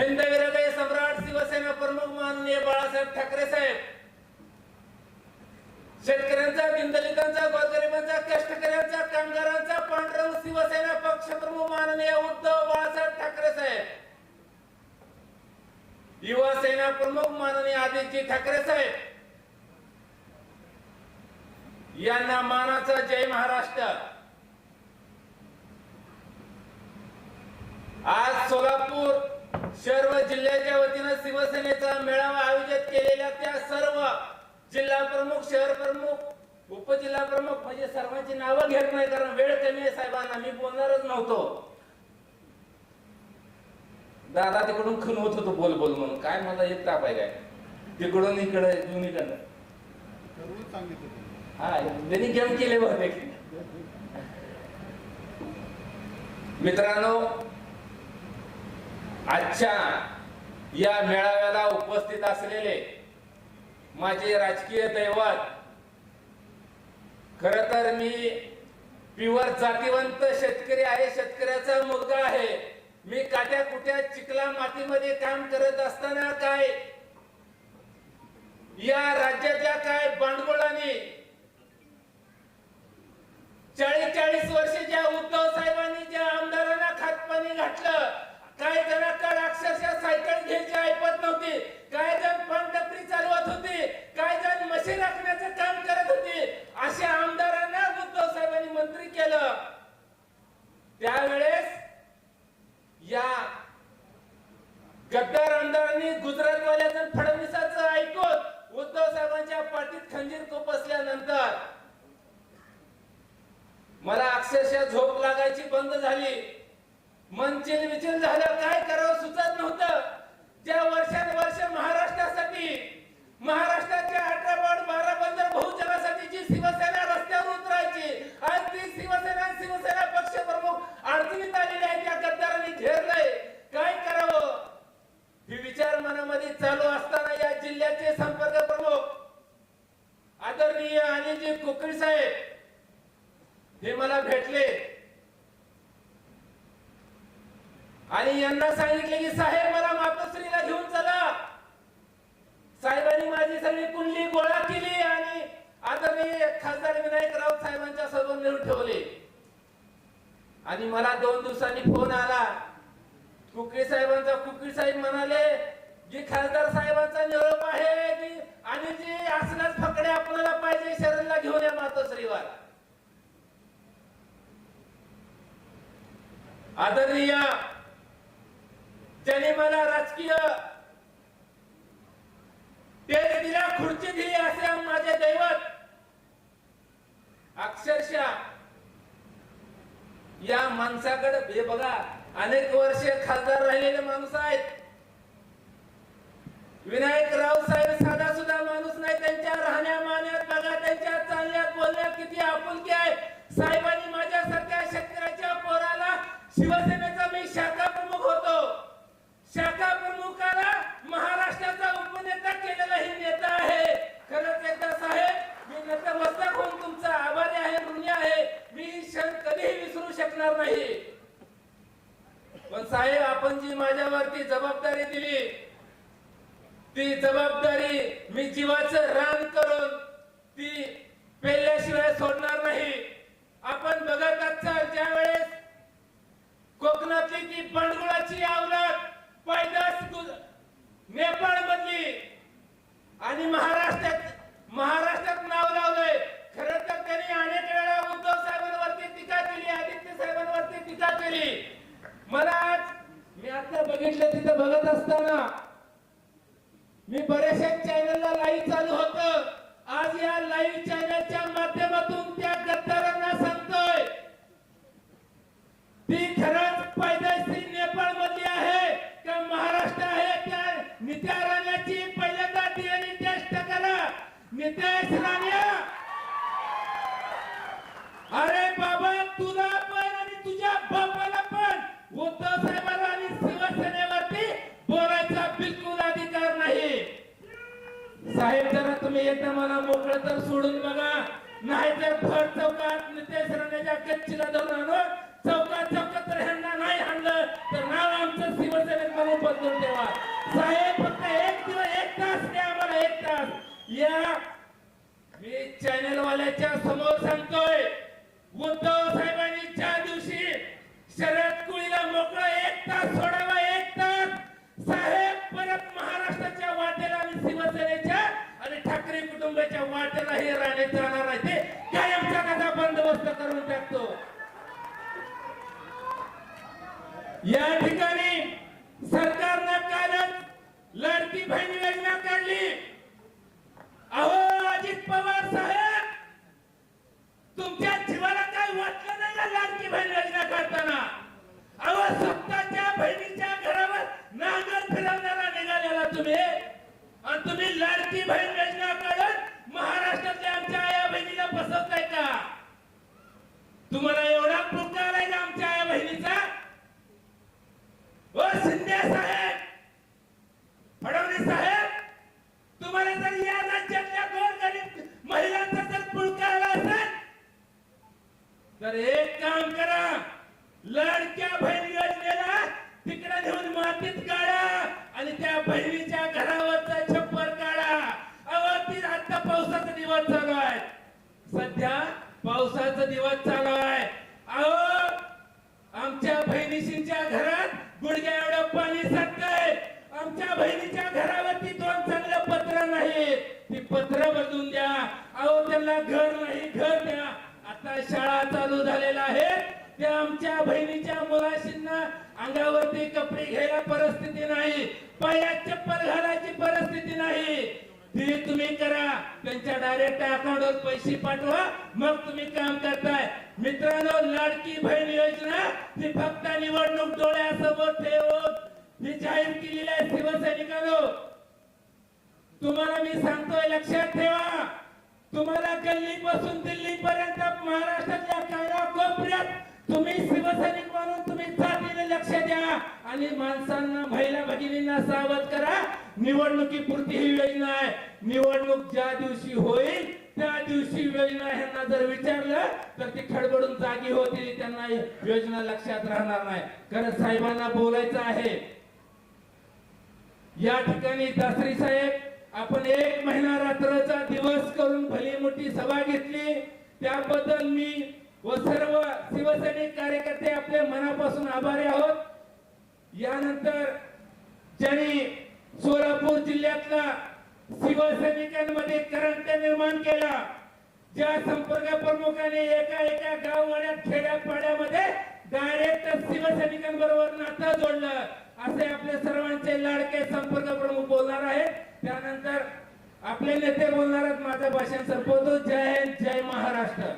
हिंदवीर सम्राट शिवसेना प्रमुख माननीय बाळासाहेब ठाकरे साहेब. शेतकऱ्यांचा दिनदलितांचा गोरगरिबांचा कष्टकऱ्यांचा कामगारांचा पांढरव शिवसेना पक्ष प्रमुख माननीय उद्धव बाळासाहेब ठाकरे साहेब. युवा सेना प्रमुख माननीय आदित्य ठाकरे साहेब. यांना मानाचा जय महाराष्ट्र. आज सोलापूर शहर व जिल्ह्याच्या वतीनं शिवसेनेचा मेळावा आयोजित केलेल्या त्या सर्व जिल्हा प्रमुख शहर प्रमुख उपजिल्हा प्रमुख म्हणजे सर्वांची नावं घेत नाही कारण वेळ कमी आहे साहेबांना. मी बोलणारच नव्हतो. दादा तिकडून खुनवत होतो बोल बोल म्हणून. काय मला येत ताप आहे काय? तिकडून इकडे दोन्हीकडनं. हा त्यांनी गेम केले बहुतेक. मित्रांनो आजच्या या मेळाव्याला उपस्थित असलेले माझे राजकीय दैवत खर तर मी पिवर जातीवंत शेतकरी आहे शेतकऱ्याचा मुलगा आहे. मी काट्या कुट्या चिखला मातीमध्ये काम करत असताना काय या राज्यातल्या काय बांडगोळांनी चाळीस चाळीस वर्ष ज्या उद्धव साहेबांनी ज्या आमदारांना खातपाणी घातलं काही जणांकडे अक्षरशः सायकल घ्यायची ऐपत नव्हती. काही जण पानटपरी चालवत होती. काही जण मशीन राखण्याचं काम करत होते. अशा आमदारांना उद्धव साहेबांनी मंत्री केलं. त्यावेळेस या गद्दार आमदारांनी गुजरातवाल्याचं फडणवीसाचं ऐकून उद्धव साहेबांच्या पाठीत खंजीर कोपसल्यानंतर मला अक्षरशः झोप लागायची बंद झाली. मन चिलविचिल झालं काय करावं सुचत नव्हतं ज्या वर्षानुवर्ष महाराष्ट्रासाठी महाराष्ट्राच्या अठरा वार्ड बारा बंदर बहुजनासाठी जी शिवसेना रस्त्यावर उतरायची आज ती शिवसेना आणि शिवसेना पक्ष प्रमुख अडचणीत आलेली आहे त्या गद्दारांनी घेरलंय काय करावं ही विचार मनामध्ये चालू असताना या जिल्ह्याचे संपर्क प्रमुख आदरणीय अनिलजी कोकळी साहेब हे मला भेटले त्यांना सांगितले की साहेब मला मातोश्रीला घेऊन चला. साहेबांनी माझी सगळी कुंडली गोळा केली आणि आता मी खासदार विनायक राऊत साहेबांच्या समोर नेऊन ठेवले. आणि मला दोन दिवसांनी फोन आला. कुकरी साहेबांचा कुकरी साहेब म्हणाले जी खासदार साहेबांचा निरोप आहे की आणि जी असलाच फकडे आपल्याला पाहिजे शरणला घेऊन या मातोश्रीवर. आदरणीय त्याने मला राजकीय तेज दिला खुर्ची दिली असे माझे दैवत अक्षरशः या माणसाकडे हे बघा अनेक वर्षे खासदार राहिलेले माणूस आहेत. विनायक राव साहेब जी माझ्यावरती जबाबदारी दिली. ती जबाबदारी मी जीवाचं रान करून ती पेल्याशिवाय सोडणार नाही. आपण बघत असाल ज्या वेळेस कोकणातली ती बंडगुळाची आवलाद पैदास नेपाळ मधली आणि महाराष्ट्रात नितेश राण्या. अरे बाबा तुला पण आणि तुझ्या बापाला पण. उद्धव साहेबांना आणि शिवसेनेवरती बोलायचा बिलकुल अधिकार नाही. साहेब जरा तुम्ही एकदा मला मोकळं तर सोडून बघा. नाहीतर भर चौकात नितेश राणेच्या कच्चीला धरून आणू. चौकात चौकात तर ह्यांना नाही आणलं तर नाव आमचं शिवसेनेत म्हणून बदलून ठेवा. साहेब फक्त एक दिवस एक तास द्या आम्हाला एक तास. या मी चॅनल वाल्याच्या समोर सांगतोय उद्धव साहेबांनी ज्या दिवशी शरद कुळीला मोकळा एक तास सोडावा एक तास साहेब परत महाराष्ट्राच्या वाटेला आणि शिवसेनेच्या आणि ठाकरे कुटुंबाच्या वाटेला हे राणे जाणार आहे ते कायमचा कसा बंदोबस्त करून टाकतो या ठिकाणी सरकारनं कालच लाडकी बहीण योजना काढली अहो अजित पवार साहेब तुमच्या जीवाला काय वाटलं नाही का लाडकी बहीण योजना काढताना अहो स्वतःच्या बहिणीच्या घरावर नांगर फिरवण्याला निघालेला तुम्ही आणि तुम्ही लाडकी बहीण योजना काढून महाराष्ट्रातल्या आमच्या आया बहिणीला फसवताय का तुम्हाला एवढा पुकार आहे आमच्या आया बहिणीचा? ओ शिंदे साहेब! फडणवीस साहेब! तुम्हाला जर या राज्यातल्या गोरगरीब महिलांचा जर पुळकावला असेल तर एक काम करा. लडक्या बहीण योजनेला तिकडे घेऊन मातीत काढा आणि त्या बहिणीच्या घरावरचा छप्पर काढा. अहो ती आता पावसाचा दिवस चालू आहे. सध्या पावसाचा दिवस चालू आहे. अहो आमच्या बहिणीशींच्या घरात गुडघ्या एवढं पाणी साठतंय. आमच्या बहिणीच्या घरावरती दोन चांगलं पत्र नाही ती पत्र बदलून द्या. अहो त्यांना घर नाही घर द्या. आता शाळा चालू झालेला आहे त्या आमच्या बहिणीच्या मुलाशींना अंगावरती कपडे घ्यायला परिस्थिती नाही. पायात चप्पल घालायची परिस्थिती नाही. ती तुम्ही करा. त्यांच्या डायरेक्ट अकाउंटवर पैसे पाठवा. मग तुम्ही काम करताय. मित्रांनो लाडकी बहीण योजना ही फक्त निवडणूक डोळ्यासमोर ठेवून ही जाहीर केलेली आहे शिवसैनिकांनो. तुम्हाला मी सांगतोय लक्षात ठेवा. तुम्हाला गल्ली पासून दिल्ली पर्यंत महाराष्ट्रातल्या कायदा कोपऱ्यात तुम्ही शिवसैनिक म्हणून तुम्ही जातीने लक्ष द्या. आणि माणसांना महिला भगिनींना सावध करा. निवडणुकीपुरती ही योजना आहे निवडणूक ज्या दिवशी होईल त्या दिवशी योजना ह्यांना जर विचारलं तर ती खडबडून जागी होतील त्यांना योजना लक्षात राहणार नाही. कारण साहेबांना बोलायचं आहे. या ठिकाणी दासरी साहेब आपण एक महिना रात्रचा दिवस करून भली मोठी सभा घेतली. त्याबद्दल मी व सर्व शिवसैनिक कार्यकर्ते आपल्या मनापासून आभारी आहोत. यानंतर ज्यांनी सोलापूर जिल्ह्यातला शिवसैनिकांमध्ये करंट निर्माण केला. ज्या संपर्क प्रमुखाने एका एका गाववाड्यात खेड्यापाड्यामध्ये डायरेक्ट शिवसैनिकांबरोबर नातं जोडलं. असे आपले सर्वांचे लाडके संपर्क प्रमुख बोलणार आहेत. त्यानंतर आपले नेते बोलणार आहेत. माझं भाषण संपवतो जय हिंद जय महाराष्ट्र.